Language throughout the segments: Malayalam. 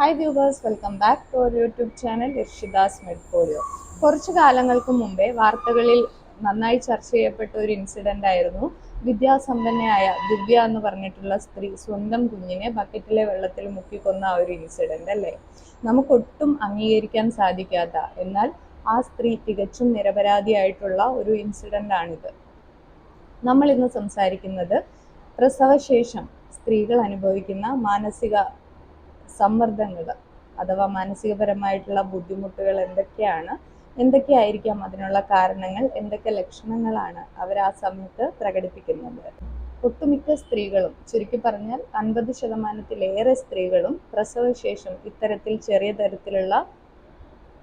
Hi viewers welcome back to our YouTube channel Irshidas മെഡ്പോളിയോ കുറച്ചു കാലങ്ങൾക്ക് മുമ്പേ വാർത്തകളിൽ നന്നായി ചർച്ച ചെയ്യപ്പെട്ട ഒരു ഇൻസിഡന്റ് ആയിരുന്നു. വിദ്യാസമ്പന്നയായ ദിവ്യ എന്ന് പറഞ്ഞിട്ടുള്ള സ്ത്രീ സ്വന്തം കുഞ്ഞിനെ ബക്കറ്റിലെ വെള്ളത്തിൽ മുക്കിക്കൊന്ന ആ ഒരു ഇൻസിഡന്റ് അല്ലേ? നമുക്കൊട്ടും അംഗീകരിക്കാൻ സാധിക്കാത്ത എന്നാൽ ആ സ്ത്രീ തികച്ചും നിരപരാധിയായിട്ടുള്ള ഒരു ഇൻസിഡന്റ് ആണിത്. നമ്മൾ ഇന്ന് സംസാരിക്കുന്നത് പ്രസവശേഷം സ്ത്രീകൾ അനുഭവിക്കുന്ന മാനസിക സമ്മർദ്ദങ്ങൾ അഥവാ മാനസികപരമായിട്ടുള്ള ബുദ്ധിമുട്ടുകൾ എന്തൊക്കെയാണ്? എന്തൊക്കെയായിരിക്കാം അതിനുള്ള കാരണങ്ങൾ? എന്തൊക്കെ ലക്ഷണങ്ങളാണ് അവർ ആ സമയത്ത് പ്രകടിപ്പിക്കുന്നത്? ഒട്ടുമിക്ക സ്ത്രീകളും ചുരുക്കി പറഞ്ഞാൽ അൻപത് ശതമാനത്തിലേറെ സ്ത്രീകളും പ്രസവശേഷം ഇത്തരത്തിൽ ചെറിയ തരത്തിലുള്ള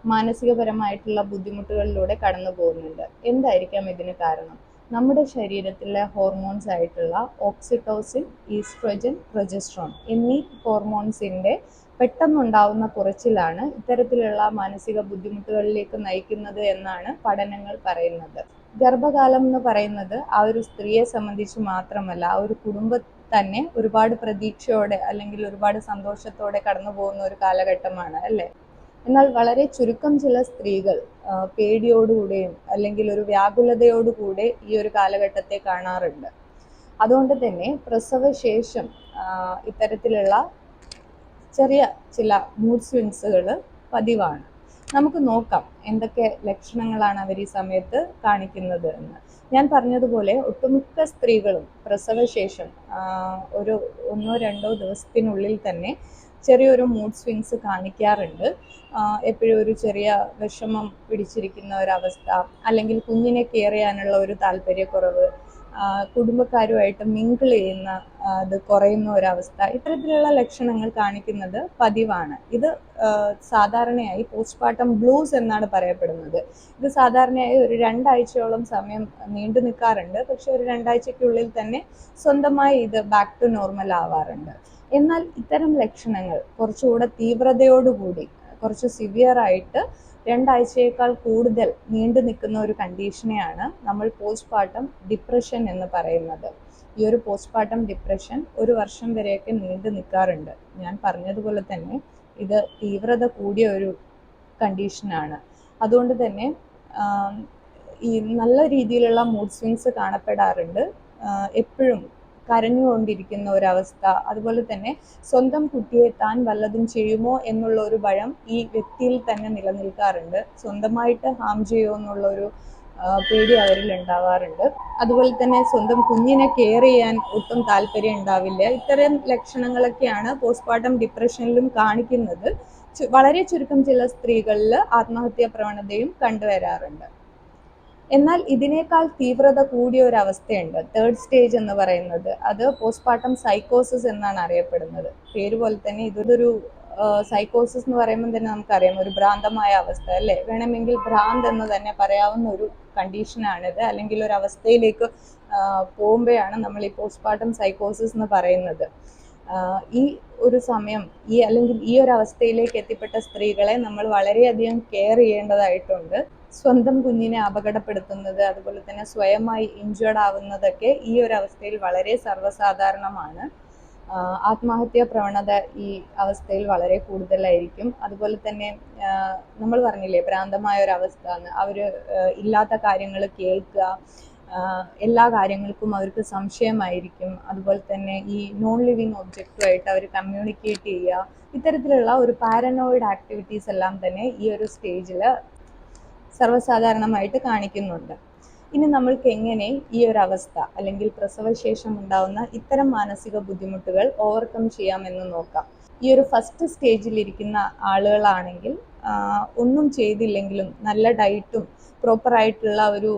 മാനസികപരമായിട്ടുള്ള ബുദ്ധിമുട്ടുകളിലൂടെ കടന്നു പോകുന്നുണ്ട് എന്തായിരിക്കാം ഇതിന് കാരണം? നമ്മുടെ ശരീരത്തിലെ ഹോർമോൺസ് ആയിട്ടുള്ള ഓക്സിറ്റോസിൻ ഈസ്ട്രോജൻ പ്രൊജസ്ട്രോൺ എന്നീ ഹോർമോൺസിന്റെ പെട്ടെന്നുണ്ടാവുന്ന കുറച്ചിലാണ് ഇത്തരത്തിലുള്ള മാനസിക ബുദ്ധിമുട്ടുകളിലേക്ക് നയിക്കുന്നത് എന്നാണ് പഠനങ്ങൾ പറയുന്നത്. ഗർഭകാലം എന്ന് പറയുന്നത് ആ ഒരു സ്ത്രീയെ സംബന്ധിച്ച് മാത്രമല്ല ആ ഒരു കുടുംബ തന്നെ ഒരുപാട് പ്രതീക്ഷയോടെ അല്ലെങ്കിൽ ഒരുപാട് സന്തോഷത്തോടെ കടന്നു പോകുന്ന ഒരു കാലഘട്ടമാണ് അല്ലേ? എന്നാൽ വളരെ ചുരുക്കം ചില സ്ത്രീകൾ പേടിയോടുകൂടെയും അല്ലെങ്കിൽ ഒരു വ്യാകുലതയോടുകൂടെ ഈ ഒരു കാലഘട്ടത്തെ കാണാറുണ്ട്. അതുകൊണ്ട് തന്നെ പ്രസവശേഷം ഇത്തരത്തിലുള്ള ചെറിയ ചില മൂഡ് സ്വിങ്സുകൾ പതിവാണ്. നമുക്ക് നോക്കാം എന്തൊക്കെ ലക്ഷണങ്ങളാണ് അവർ ഈ സമയത്ത് കാണിക്കുന്നത് എന്ന്. ഞാൻ പറഞ്ഞതുപോലെ ഒട്ടുമിക്ക സ്ത്രീകളും പ്രസവശേഷം ഒരു ഒന്നോ രണ്ടോ ദിവസത്തിനുള്ളിൽ തന്നെ ചെറിയൊരു മൂഡ് സ്വിങ്സ് കാണിക്കാറുണ്ട്. എപ്പോഴും ഒരു ചെറിയ വിഷമം പിടിച്ചിരിക്കുന്ന ഒരവസ്ഥ അല്ലെങ്കിൽ കുഞ്ഞിനെ കെയർ ചെയ്യാനുള്ള ഒരു താല്പര്യക്കുറവ് കുടുംബക്കാരുമായിട്ട് മിങ്കിൾ ചെയ്യുന്ന അത് കുറയുന്ന ഒരവസ്ഥ ഇത്തരത്തിലുള്ള ലക്ഷണങ്ങൾ കാണിക്കുന്നത് പതിവാണ്. ഇത് സാധാരണയായി പോസ്റ്റ്മോർട്ടം ബ്ലൂസ് എന്നാണ് പറയപ്പെടുന്നത്. ഇത് സാധാരണയായി ഒരു രണ്ടാഴ്ചയോളം സമയം നീണ്ടു നിൽക്കാറുണ്ട്. പക്ഷെ ഒരു രണ്ടാഴ്ചയ്ക്കുള്ളിൽ തന്നെ സ്വന്തമായി ഇത് ബാക്ക് ടു നോർമൽ ആവാറുണ്ട്. എന്നാൽ ഇത്തരം ലക്ഷണങ്ങൾ കുറച്ചുകൂടെ തീവ്രതയോടുകൂടി കുറച്ച് സിവിയർ ആയിട്ട് രണ്ടാഴ്ചയേക്കാൾ കൂടുതൽ നീണ്ടു നിൽക്കുന്ന ഒരു കണ്ടീഷനെയാണ് നമ്മൾ പോസ്റ്റ് പാർട്ടം ഡിപ്രഷൻ എന്ന് പറയുന്നത്. ഈ ഒരു പോസ്റ്റ് പാർട്ടം ഡിപ്രഷൻ ഒരു വർഷം വരെയൊക്കെ നീണ്ടു നിൽക്കാറുണ്ട്. ഞാൻ പറഞ്ഞതുപോലെ തന്നെ ഇത് തീവ്രത കൂടിയ ഒരു കണ്ടീഷനാണ് അതുകൊണ്ട് തന്നെ ഈ നല്ല രീതിയിലുള്ള മൂഡ് സ്വിങ്സ് കാണപ്പെടാറുണ്ട്. എപ്പോഴും കരഞ്ഞുകൊണ്ടിരിക്കുന്ന ഒരവസ്ഥ. അതുപോലെ തന്നെ സ്വന്തം കുട്ടിയെ താൻ വല്ലതും ചെയ്യുമോ എന്നുള്ള ഒരു ഭയം ഈ വ്യക്തിയിൽ തന്നെ നിലനിൽക്കാറുണ്ട്. സ്വന്തമായിട്ട് ഹാം ചെയ്യുമോ എന്നുള്ള ഒരു പേടി അവരിൽ ഉണ്ടാവാറുണ്ട്. അതുപോലെ തന്നെ സ്വന്തം കുഞ്ഞിനെ കെയർ ചെയ്യാൻ ഒട്ടും താല്പര്യം ഉണ്ടാവില്ല. ഇത്തരം ലക്ഷണങ്ങളൊക്കെയാണ് പോസ്റ്റ്മോർട്ടം ഡിപ്രഷനിലും കാണിക്കുന്നത്. വളരെ ചുരുക്കം ചില സ്ത്രീകളിൽ ആത്മഹത്യാ പ്രവണതയും കണ്ടുവരാറുണ്ട്. എന്നാൽ ഇതിനേക്കാൾ തീവ്രത കൂടിയ ഒരു അവസ്ഥയുണ്ട്. തേർഡ് സ്റ്റേജ് എന്ന് പറയുന്നത്. അത് പോസ്റ്റ്മോർട്ടം സൈക്കോസിസ് എന്നാണ് അറിയപ്പെടുന്നത്. പേര് പോലെ തന്നെ ഇതൊരു സൈക്കോസിസ് എന്ന് പറയുമ്പോൾ തന്നെ നമുക്കറിയാം. ഒരു ഭ്രാന്തമായ അവസ്ഥ അല്ലേ? വേണമെങ്കിൽ ഭ്രാന്ത് എന്ന് തന്നെ പറയാവുന്ന ഒരു കണ്ടീഷനാണിത് അല്ലെങ്കിൽ ഒരു അവസ്ഥയിലേക്ക് പോകുമ്പോഴാണ് നമ്മൾ ഈ പോസ്റ്റ്മോർട്ടം സൈക്കോസിസ് എന്ന് പറയുന്നത്. ഈ ഒരു സമയം ഈ അല്ലെങ്കിൽ ഈ ഒരു അവസ്ഥയിലേക്ക് എത്തിപ്പെട്ട സ്ത്രീകളെ നമ്മൾ വളരെയധികം കെയർ ചെയ്യേണ്ടതായിട്ടുണ്ട്. സ്വന്തം കുഞ്ഞിനെ അപകടപ്പെടുത്തുന്നത് അതുപോലെ തന്നെ സ്വയമായി ഇഞ്ചേർഡ് ആവുന്നതൊക്കെ ഈ ഒരു അവസ്ഥയിൽ വളരെ സർവസാധാരണമാണ്. ആത്മഹത്യാ പ്രവണത ഈ അവസ്ഥയിൽ വളരെ കൂടുതലായിരിക്കും. അതുപോലെ തന്നെ നമ്മൾ പറഞ്ഞില്ലേ ഭ്രാന്തമായ ഒരു അവസ്ഥ അവർ ഇല്ലാത്ത കാര്യങ്ങൾ കേൾക്കുക എല്ലാ കാര്യങ്ങൾക്കും അവർക്ക് സംശയമായിരിക്കും. അതുപോലെ തന്നെ ഈ നോൺ ലിവിങ് ഒബ്ജക്റ്റുമായിട്ട് അവർ കമ്മ്യൂണിക്കേറ്റ് ചെയ്യുക ഇത്തരത്തിലുള്ള ഒരു പാരനോയിഡ് ആക്ടിവിറ്റീസ് എല്ലാം തന്നെ ഈ ഒരു സ്റ്റേജിൽ സർവസാധാരണമായിട്ട് കാണിക്കുന്നുണ്ട്. ഇനി നമ്മൾക്ക് എങ്ങനെ ഈ ഒരു അവസ്ഥ അല്ലെങ്കിൽ പ്രസവശേഷം ഉണ്ടാവുന്ന ഇത്തരം മാനസിക ബുദ്ധിമുട്ടുകൾ ഓവർകം ചെയ്യാമെന്ന് നോക്കാം. ഈ ഒരു ഫസ്റ്റ് സ്റ്റേജിൽ ഇരിക്കുന്ന ആളുകളാണെങ്കിൽ ഒന്നും ചെയ്തില്ലെങ്കിലും നല്ല ഡയറ്റും പ്രോപ്പറായിട്ടുള്ള ഒരു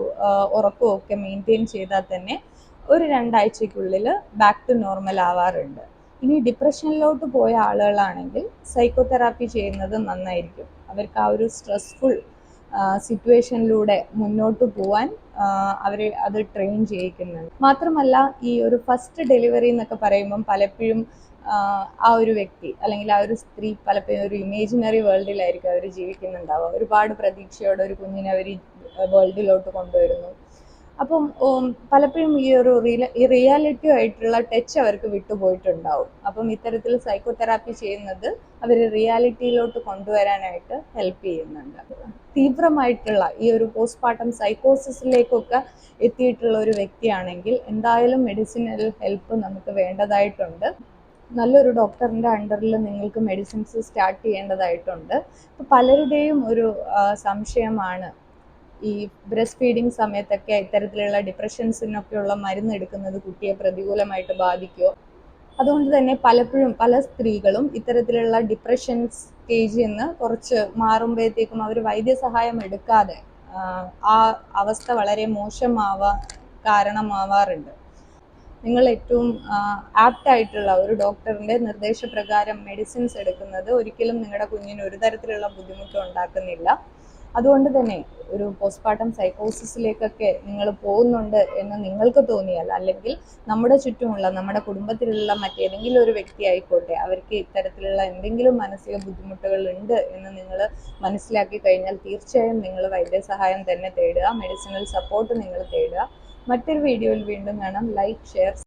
ഉറക്കവും ഒക്കെ മെയിന്റെയിൻ ചെയ്താൽ തന്നെ ഒരു രണ്ടാഴ്ചയ്ക്കുള്ളിൽ ബാക്ക് ടു നോർമൽ ആവാറുണ്ട്. ഇനി ഡിപ്രഷനിലോട്ട് പോയ ആളുകളാണെങ്കിൽ സൈക്കോതെറാപ്പി ചെയ്യുന്നത് നന്നായിരിക്കും. അവർക്ക് ആ ഒരു സ്ട്രെസ്ഫുൾ സിറ്റുവേഷനിലൂടെ മുന്നോട്ട് പോവാൻ അവർ അത് ട്രെയിൻ ചെയ്യിക്കുന്നുണ്ട് മാത്രമല്ല ഈ ഒരു ഫസ്റ്റ് ഡെലിവറി എന്നൊക്കെ പറയുമ്പം പലപ്പോഴും ആ ഒരു വ്യക്തി അല്ലെങ്കിൽ ആ ഒരു സ്ത്രീ പലപ്പോഴും ഒരു ഇമേജിനറി വേൾഡിലായിരിക്കും അവർ ജീവിക്കുന്നുണ്ടാവുക. ഒരുപാട് പ്രതീക്ഷയോടെ ഒരു കുഞ്ഞിനെ അവർ വേൾഡിലോട്ട് കൊണ്ടുവരുന്നു. അപ്പം പലപ്പോഴും ഈ ഒരു റിയ- റിയാലിറ്റി ആയിട്ടുള്ള ടച്ച് അവർക്ക് വിട്ടുപോയിട്ടുണ്ടാവും. അപ്പം ഇത്തരത്തിൽ സൈക്കോതെറാപ്പി ചെയ്യുന്നത് അവർ റിയാലിറ്റിയിലോട്ട് കൊണ്ടുവരാനായിട്ട് ഹെൽപ്പ് ചെയ്യുന്നുണ്ട്. തീവ്രമായിട്ടുള്ള ഈ ഒരു പോസ്റ്റ്മോർട്ടം സൈക്കോസിസിലേക്കൊക്കെ എത്തിയിട്ടുള്ള ഒരു വ്യക്തിയാണെങ്കിൽ എന്തായാലും മെഡിസിനൽ ഹെൽപ്പ് നമുക്ക് വേണ്ടതായിട്ടുണ്ട്. നല്ലൊരു ഡോക്ടറിന്റെ അണ്ടറിൽ നിങ്ങൾക്ക് മെഡിസിൻസ് സ്റ്റാർട്ട് ചെയ്യേണ്ടതായിട്ടുണ്ട്. പലരുടെയും ഒരു സംശയമാണ് ഈ ബ്രസ്റ്റ് ഫീഡിങ് സമയത്തൊക്കെ ഇത്തരത്തിലുള്ള ഡിപ്രഷൻസിനൊക്കെയുള്ള മരുന്ന് എടുക്കുന്നത് കുട്ടിയെ പ്രതികൂലമായിട്ട് ബാധിക്കുമോ അതുകൊണ്ട് തന്നെ പലപ്പോഴും പല സ്ത്രീകളും ഇത്തരത്തിലുള്ള ഡിപ്രഷൻ സ്റ്റേജിൽ നിന്ന് കുറച്ച് മാറുമ്പോഴത്തേക്കും അവർ വൈദ്യസഹായം എടുക്കാതെ ആ, അവസ്ഥ വളരെ മോശമാവാ കാരണമാവാറുണ്ട്. നിങ്ങൾ ഏറ്റവും ആപ്റ്റ് ആയിട്ടുള്ള ഒരു ഡോക്ടറിന്റെ നിർദ്ദേശപ്രകാരം മെഡിസിൻസ് എടുക്കുന്നത് ഒരിക്കലും നിങ്ങളുടെ കുഞ്ഞിന് ഒരു തരത്തിലുള്ള ബുദ്ധിമുട്ടും ഉണ്ടാക്കുന്നില്ല. അതുകൊണ്ട് തന്നെ ഒരു പോസ്റ്റ്മോർട്ടം സൈക്കോസിസിലേക്കൊക്കെ നിങ്ങൾ പോകുന്നുണ്ട് എന്ന് നിങ്ങൾക്ക് തോന്നിയാൽ അല്ലെങ്കിൽ നമ്മുടെ ചുറ്റുമുള്ള നമ്മുടെ കുടുംബത്തിലുള്ള മറ്റേതെങ്കിലും ഒരു വ്യക്തി ആയിക്കോട്ടെ അവർക്ക് ഇത്തരത്തിലുള്ള എന്തെങ്കിലും മാനസിക ബുദ്ധിമുട്ടുകൾ ഉണ്ട് എന്ന് നിങ്ങൾ മനസ്സിലാക്കി കഴിഞ്ഞാൽ തീർച്ചയായും നിങ്ങൾ വൈദ്യസഹായം തന്നെ തേടുക മെഡിസിനൽ സപ്പോർട്ട് നിങ്ങൾ തേടുക. മറ്റൊരു വീഡിയോയിൽ വീണ്ടും കാണാം. Like share